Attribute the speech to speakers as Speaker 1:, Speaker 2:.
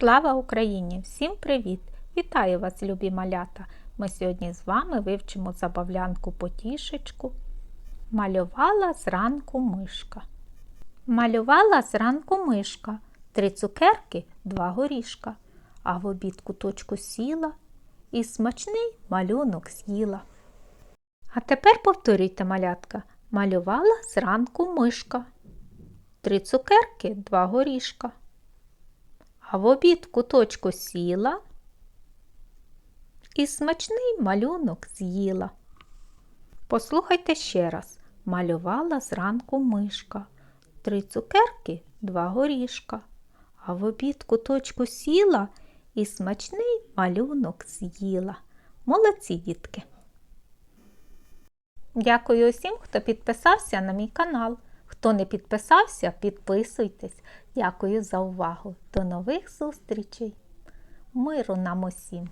Speaker 1: Слава Україні! Всім привіт! Вітаю вас, любі малята! Ми сьогодні з вами вивчимо забавлянку потішечку. Малювала зранку мишка. Малювала зранку мишка, три цукерки, два горішка, а в обід куточку сіла і смачний малюнок з'їла. А тепер повторюйте, малятка. Малювала зранку мишка. Три цукерки, два горішка. А в обід куточку сіла і смачний малюнок з'їла. Послухайте ще раз. Малювала зранку мишка. Три цукерки, два горішка. А в обід куточку сіла і смачний малюнок з'їла. Молодці, дітки! Дякую усім, хто підписався на мій канал. Хто не підписався, підписуйтесь. Дякую за увагу. До нових зустрічей. Миру нам усім!